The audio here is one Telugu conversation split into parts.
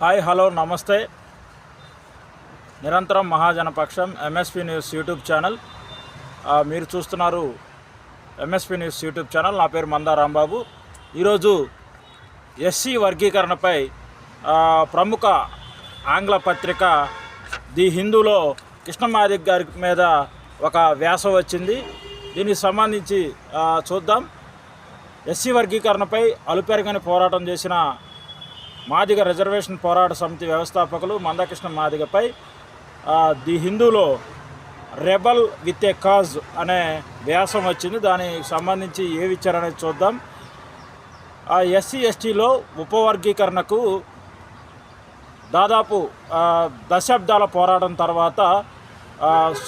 హాయ్ హలో నమస్తే. నిరంతరం మహాజనపక్షం ఎంఎస్పి న్యూస్ యూట్యూబ్ ఛానల్ మీరు చూస్తున్నారు ఎంఎస్పి న్యూస్ యూట్యూబ్ ఛానల్ నా పేరు మందా రాంబాబు. ఈరోజు ఎస్సీ వర్గీకరణపై ప్రముఖ ఆంగ్ల పత్రిక ది హిందూలో కృష్ణమాదిక్ గారి మీద ఒక వ్యాసం వచ్చింది. దీనికి సంబంధించి చూద్దాం. ఎస్సీ వర్గీకరణపై అలుపెరగని పోరాటం చేసిన మాదిగ రిజర్వేషన్ పోరాట సమితి వ్యవస్థాపకులు మందకృష్ణ మాదిగపై ది హిందూలో రెబల్ విత్ ఏ కాజ్ అనే వ్యాసం వచ్చింది. దానికి సంబంధించి ఏవి ఇచ్చారనేది చూద్దాం. ఆ ఎస్సీ ఎస్టీలో ఉపవర్గీకరణకు దాదాపు దశాబ్దాల పోరాటం తర్వాత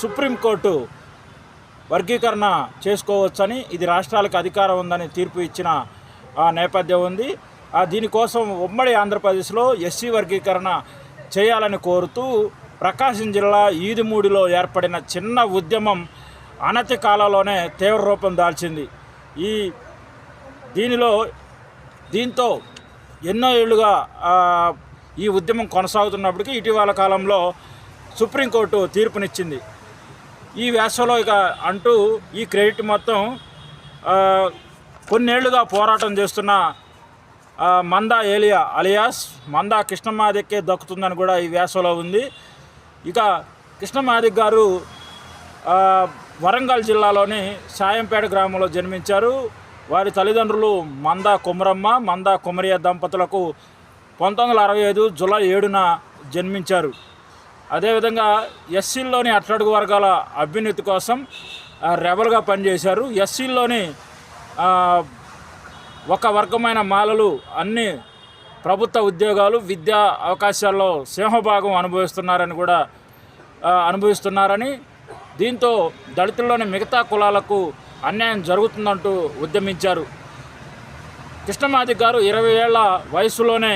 సుప్రీంకోర్టు వర్గీకరణ చేసుకోవచ్చని ఇది రాష్ట్రాలకు అధికారం ఉందని తీర్పు ఇచ్చిన ఆ, నేపథ్యం ఉంది. దీనికోసం ఉమ్మడి ఆంధ్రప్రదేశ్లో ఎస్సీ వర్గీకరణ చేయాలని కోరుతూ ప్రకాశం జిల్లా ఈదిమూడిలో ఏర్పడిన చిన్న ఉద్యమం అనతి కాలంలోనే తీవ్ర రూపం దాల్చింది. ఈ దీనిలో దీంతో ఎన్నో ఏళ్ళుగా ఈ ఉద్యమం కొనసాగుతున్నప్పటికీ ఇటీవల కాలంలో సుప్రీంకోర్టు తీర్పునిచ్చింది. ఈ వేసవలో ఇక అంటూ ఈ క్రెడిట్ మొత్తం కొన్నేళ్ళుగా పోరాటం చేస్తున్న మందా ఏలియా అలియాస్ మందా కృష్ణమాదిక్కే దక్కుతుందని కూడా ఈ వ్యాసంలో ఉంది. ఇక కృష్ణమాదిక్ గారు వరంగల్ జిల్లాలోని సాయంపేట గ్రామంలో జన్మించారు. వారి తల్లిదండ్రులు మందా కుమరమ్మ మందా కుమరియ దంపతులకు పంతొమ్మిది వందల అరవై ఐదు జూలై ఏడున జన్మించారు. అదేవిధంగా ఎస్సీల్లోని అట్టడుగు వర్గాల అభ్యున్నతి కోసం రెబల్గా పనిచేశారు. ఎస్సీల్లోని ఒక వర్గమైన మాలలు అన్ని ప్రభుత్వ ఉద్యోగాలు విద్యా అవకాశాల్లో సింహభాగం అనుభవిస్తున్నారని కూడా అనుభవిస్తున్నారని దీంతో దళితుల్లోని మిగతా కులాలకు అన్యాయం జరుగుతుందంటూ ఉద్యమించారు. కృష్ణమాది గారు ఇరవై ఏళ్ళ వయసులోనే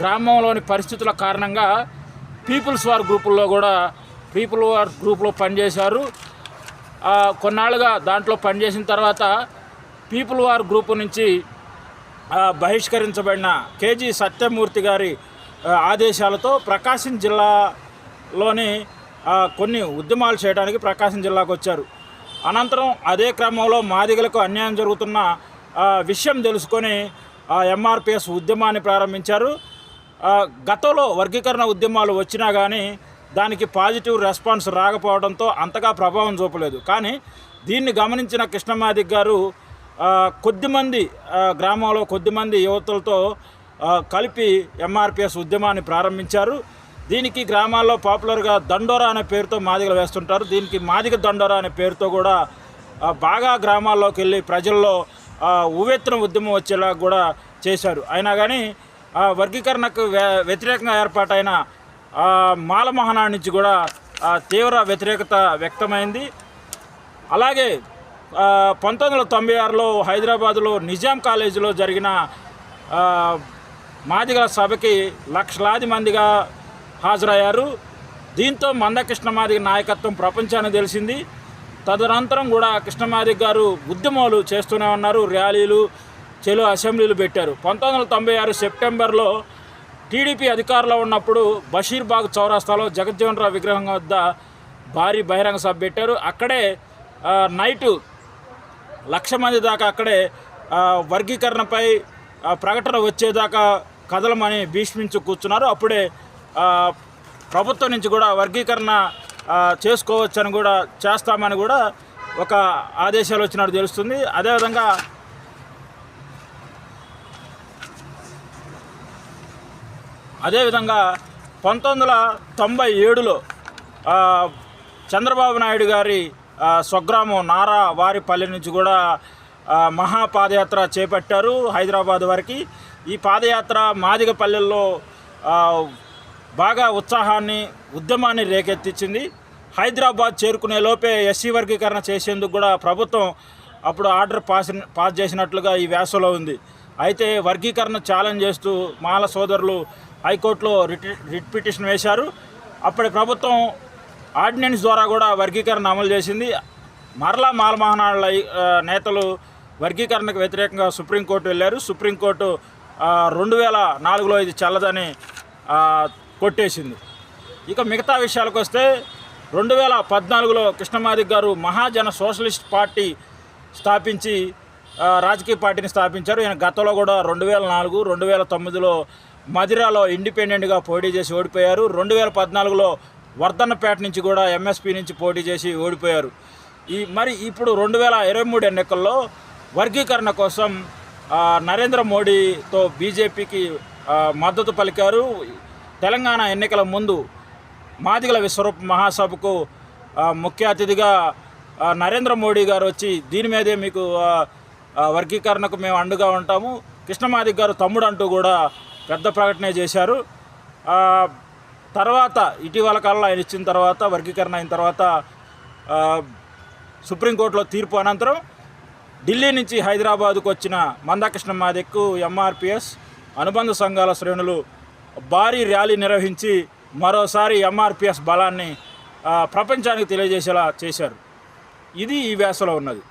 గ్రామంలోని పరిస్థితుల కారణంగా పీపుల్స్ వార్ గ్రూపుల్లో కూడా పీపుల్ వార్ గ్రూప్లో పనిచేశారు. కొన్నాళ్ళుగా దాంట్లో పనిచేసిన తర్వాత పీపుల్ వార్ గ్రూపు నుంచి బహిష్కరించబడిన కేజీ సత్యమూర్తి గారి ఆదేశాలతో ప్రకాశం జిల్లాలోని కొన్ని ఉద్యమాలు చేయడానికి ప్రకాశం జిల్లాకు వచ్చారు. అనంతరం అదే క్రమంలో మాదిగలకు అన్యాయం జరుగుతున్న విషయం తెలుసుకొని ఎంఆర్పిఎస్ ఉద్యమాన్ని ప్రారంభించారు. గతంలో వర్గీకరణ ఉద్యమాలు వచ్చినా కానీ దానికి పాజిటివ్ రెస్పాన్స్ రాకపోవడంతో అంతగా ప్రభావం చూపలేదు. కానీ దీన్ని గమనించిన కృష్ణమాదిక్ గారు కొద్దిమంది గ్రామంలో కొద్దిమంది యువతులతో కలిపి ఎంఆర్పిఎస్ ఉద్యమాన్ని ప్రారంభించారు. దీనికి గ్రామాల్లో పాపులర్గా దండోరా అనే పేరుతో మాదిగలు వేస్తుంటారు. దీనికి మాదిగ దండోరా అనే పేరుతో కూడా బాగా గ్రామాల్లోకి వెళ్ళి ప్రజల్లో ఉవ్వెత్తున ఉద్యమం వచ్చేలా కూడా చేశారు. అయినా కానీ వర్గీకరణకు వ్య- వ్యతిరేకంగా ఏర్పాటైన ఆ, మాల నుంచి కూడా తీవ్ర వ్యతిరేకత వ్యక్తమైంది. అలాగే పంతొమ్మిది వందల తొంభై ఆరులో హైదరాబాదులో నిజాం కాలేజీలో జరిగిన మాదిగల సభకి లక్షలాది మందిగా హాజరయ్యారు. దీంతో మందకృష్ణ మాదిగ నాయకత్వం ప్రపంచానికి తెలిసింది. తదనంతరం కూడా కృష్ణమాదిక్ గారు ఉద్యమాలు చేస్తూనే ఉన్నారు. ర్యాలీలు చెలు అసెంబ్లీలు పెట్టారు. పంతొమ్మిది వందల తొంభై ఆరు సెప్టెంబర్లో టీడీపీ అధికారంలో ఉన్నప్పుడు బషీర్బాగ్ చౌరాస్తాలో జగజ్జీవన్ రావు విగ్రహం వద్ద భారీ బహిరంగ సభ పెట్టారు. అక్కడే నైటు లక్ష మంది దాకా అక్కడే వర్గీకరణపై ప్రకటన వచ్చేదాకా కదలమని భీష్మించు కూర్చున్నారు. అప్పుడే ప్రభుత్వం నుంచి కూడా వర్గీకరణ చేసుకోవచ్చని కూడా చేస్తామని కూడా ఒక ఆదేశాలు వచ్చినట్టు తెలుస్తుంది. అదేవిధంగా అదేవిధంగా పంతొమ్మిది వందల తొంభై ఏడులో చంద్రబాబు నాయుడు గారి స్వగ్రామం నారా వారిపల్లి నుంచి కూడా మహాపాదయాత్ర చేపట్టారు హైదరాబాద్ వరకు. ఈ పాదయాత్ర మాదిగ పల్లెల్లో బాగా ఉత్సాహాన్ని ఉద్యమాన్ని రేకెత్తించింది హైదరాబాద్ చేరుకునే లోపే ఎస్సీ వర్గీకరణ చేసేందుకు కూడా ప్రభుత్వం అప్పుడు ఆర్డర్ పాస్ పాస్ చేసినట్లుగా ఈ వ్యాసంలో ఉంది. అయితే వర్గీకరణ ఛాలెంజ్ చేస్తూ మాల సోదరులు హైకోర్టులో రిట్ రిట్ పిటిషన్ వేశారు. అప్పటి ప్రభుత్వం ఆర్డినెన్స్ ద్వారా కూడా వర్గీకరణ అమలు చేసింది. మరలా మాల నేతలు వర్గీకరణకు వ్యతిరేకంగా సుప్రీంకోర్టు వెళ్ళారు. సుప్రీంకోర్టు రెండు వేల నాలుగులో ఇది చల్లదని కొట్టేసింది. ఇక మిగతా విషయాలకు వస్తే రెండు వేల పద్నాలుగులో కృష్ణమాదిక్ గారు మహాజన సోషలిస్ట్ పార్టీ స్థాపించి రాజకీయ పార్టీని స్థాపించారు. ఈయన గతంలో కూడా రెండు వేల నాలుగు రెండు వేల తొమ్మిదిలో మదిరాలో ఇండిపెండెంట్గా పోటీ చేసి ఓడిపోయారు. రెండు వేల పద్నాలుగులో వర్ధన్నపేట నుంచి కూడా ఎంఎస్పీ నుంచి పోటీ చేసి ఓడిపోయారు. ఈ మరి ఇప్పుడు రెండు వేల ఇరవై మూడు ఎన్నికల్లో వర్గీకరణ కోసం నరేంద్ర మోడీతో బీజేపీకి మద్దతు పలికారు. తెలంగాణ ఎన్నికల ముందు మాదిగల విశ్వరూప మహాసభకు ముఖ్య అతిథిగా నరేంద్ర మోడీ గారు వచ్చి దీని మీదే మీకు వర్గీకరణకు మేము అండుగా ఉంటాము. కృష్ణమాదిక్ గారు తమ్ముడు అంటూ కూడా పెద్ద ప్రకటన చేశారు. తర్వాత ఇటీవల కాలంలో ఆయన ఇచ్చిన తర్వాత వర్గీకరణ అయిన తర్వాత సుప్రీంకోర్టులో తీర్పు అనంతరం ఢిల్లీ నుంచి హైదరాబాద్కు వచ్చిన మందాకృష్ణ మాదిక్కు ఎంఆర్పిఎస్ అనుబంధ సంఘాల శ్రేణులు భారీ ర్యాలీ నిర్వహించి మరోసారి ఎంఆర్పిఎస్ బలాన్ని ప్రపంచానికి తెలియజేసేలా చేశారు. ఇది ఈ వ్యాసలో ఉన్నది.